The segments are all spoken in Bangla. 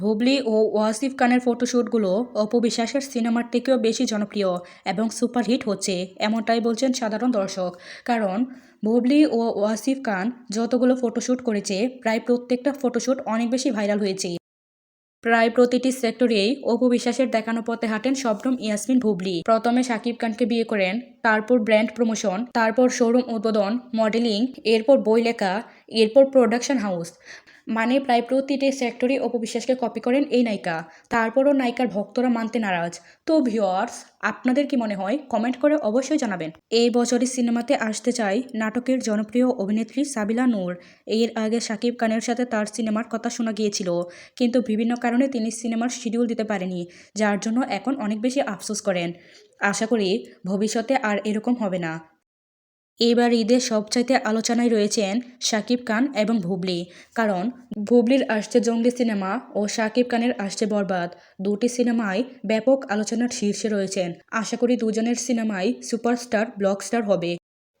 বুবলি ও ওয়াসিফ খানের ফটোশ্যুটগুলো অপু বিশ্বাসের সিনেমার থেকেও বেশি জনপ্রিয় এবং সুপারহিট হচ্ছে, এমনটাই বলছেন সাধারণ দর্শক। কারণ ভুবলি ও ওয়াসিফ খান যতগুলো ফটোশ্যুট করেছে, প্রায় প্রত্যেকটা ফটোশ্যুট অনেক বেশি ভাইরাল হয়েছে। প্রায় প্রতিটি সেক্টরেই অপু বিশ্বাসের দেখানো পথে হাঁটেন শবনম ইয়াসমিন ভুবলি প্রথমে শাকিব খানকে বিয়ে করেন, তারপর ব্র্যান্ড প্রমোশন, তারপর শোরুম উদ্বোধন, মডেলিং, এরপর বই লেখা, এরপর প্রোডাকশন হাউস। মানে প্রায় প্রতিটি সেক্টরে অপু বিশ্বাসকে কপি করেন এই নায়িকা। তারপরও নায়িকার ভক্তরা মানতে নারাজ। তো ভিওয়ার্স আপনাদের কি মনে হয়? কমেন্ট করে অবশ্যই জানাবেন। এই বছরের সিনেমাতে আসতে চাই নাটকের জনপ্রিয় অভিনেত্রী সাবিলা নূর। এর আগে শাকিব খানের সাথে তার সিনেমার কথা শোনা গিয়েছিল। কিন্তু বিভিন্ন কারণে তিনি সিনেমার শিডিউল দিতে পারেনি, যার জন্য এখন অনেক বেশি আফসোস করেন। আশা করি ভবিষ্যতে আর এরকম হবে না। এবার ঈদের সবচাইতে আলোচনায় রয়েছেন শাকিব খান এবং ভুবলি। কারণ, ভুবলির আসছে জঙ্গলি সিনেমা ও শাকিব খানের আসছে বরবাদ। দুটি সিনেমায় ব্যাপক আলোচনার শীর্ষে রয়েছেন। আশা করি দুজনের সিনেমাই সুপারস্টার, ব্লকস্টার হবে।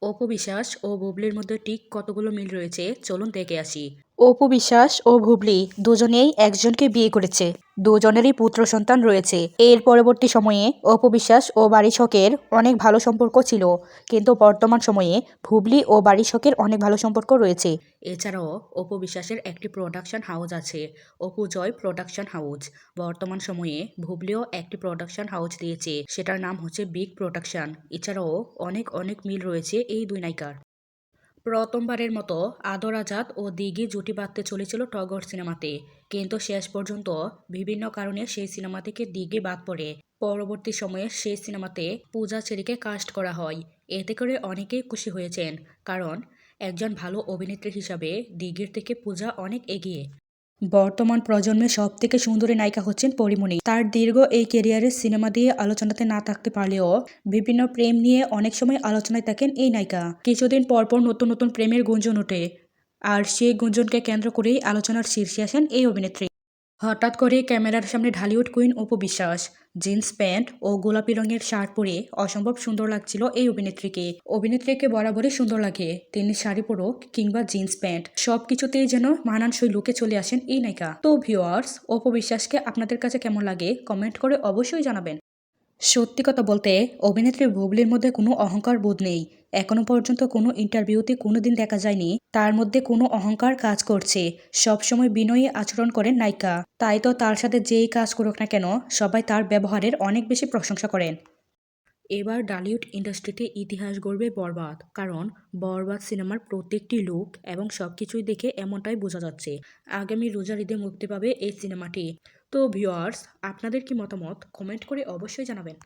অপবিশ্বাস ও বুবলির মধ্যে ঠিক কতগুলো মিল রয়েছে, চলুন দেখে আসি। অপু বিশ্বাস ও ভুবলি দুজনেই একজনকে বিয়ে করেছে। দুজনেরই পুত্র সন্তান রয়েছে। এর পরবর্তী সময়ে অপু বিশ্বাস ও বারিশকের অনেক ভালো সম্পর্ক ছিল, কিন্তু বর্তমান সময়ে ভুবলি ও বারিশকের অনেক ভালো সম্পর্ক রয়েছে। এছাড়াও অপু বিশ্বাসের একটি প্রোডাকশন হাউস আছে, অপু জয় প্রোডাকশন হাউস বর্তমান সময়ে ভুবলিও একটি প্রোডাকশন হাউস দিয়েছে, সেটার নাম হচ্ছে বিগ প্রোডাকশন এছাড়াও অনেক অনেক মিল রয়েছে এই দুই নায়িকার। প্রথমবারের মতো আদর আজাদ ও দিঘি জুটি বাঁধতে চলেছিল টগর সিনেমাতে। কিন্তু শেষ পর্যন্ত বিভিন্ন কারণে সেই সিনেমা থেকে দিঘি বাদ পড়ে। পরবর্তী সময়ে সেই সিনেমাতে পূজা চেরিকে কাস্ট করা হয়। এতে করে অনেকেই খুশি হয়েছেন। কারণ, একজন ভালো অভিনেত্রী হিসাবে দিঘির থেকে পূজা অনেক এগিয়ে। বর্তমান প্রজন্মের সব থেকে সুন্দরী নায়িকা হচ্ছেন পরিমণি। তার দীর্ঘ এই কেরিয়ারে সিনেমা দিয়ে আলোচনাতে না থাকতে পারলেও বিভিন্ন প্রেম নিয়ে অনেক সময় আলোচনায় থাকেন এই নায়িকা। কিছুদিন পরপর নতুন নতুন প্রেমের গুঞ্জন ওঠে, আর সেই গুঞ্জনকে কেন্দ্র করেই আলোচনার শীর্ষে আসেন এই অভিনেত্রী। হঠাৎ করে ক্যামেরার সামনে Dhallywood queen Apu Biswas. Jeans pant ও গোলাপি রঙের শার্ট পরে অসম্ভব সুন্দর লাগছিল এই অভিনেত্রীকে। অভিনেত্রীকে বরাবরই সুন্দর লাগে। তিনি শাড়ি পরো কিংবা জিন্স প্যান্ট সব কিছুতেই যেন মানানসই লুকে চলে আসেন এই নায়িকা। তো ভিওয়ার্স অপু বিশ্বাসকে আপনাদের কাছে কেমন লাগে, কমেন্ট করে অবশ্যই জানাবেন। সত্যি কথা বলতে, অভিনেত্রী বুবলির মধ্যে কোনো অহংকার বোধ নেই। এখনও পর্যন্ত কোনো ইন্টারভিউতে কোনো দিন দেখা যায়নি। তার মধ্যে কোনো অহংকার কাজ করছে। সবসময় বিনয়ী আচরণ করেন নায়িকা। তাই তো তার সাথে যেই কাজ করুক না কেন, সবাই তার ব্যবহারের অনেক বেশি প্রশংসা করেন। এবার ডালিউড ইন্ডাস্ট্রিতে ইতিহাস গড়বে বরবাদ, কারণ বরবাদ সিনেমার প্রত্যেকটি লুক এবং সব কিছুই দেখে এমনটাই বোঝা যাচ্ছে। আগামী রোজার ঈদে মুক্তি পাবে এই সিনেমাটি। তো ভিউয়ার্স, আপনাদের কি মতামত? কমেন্ট করে অবশ্যই জানাবেন।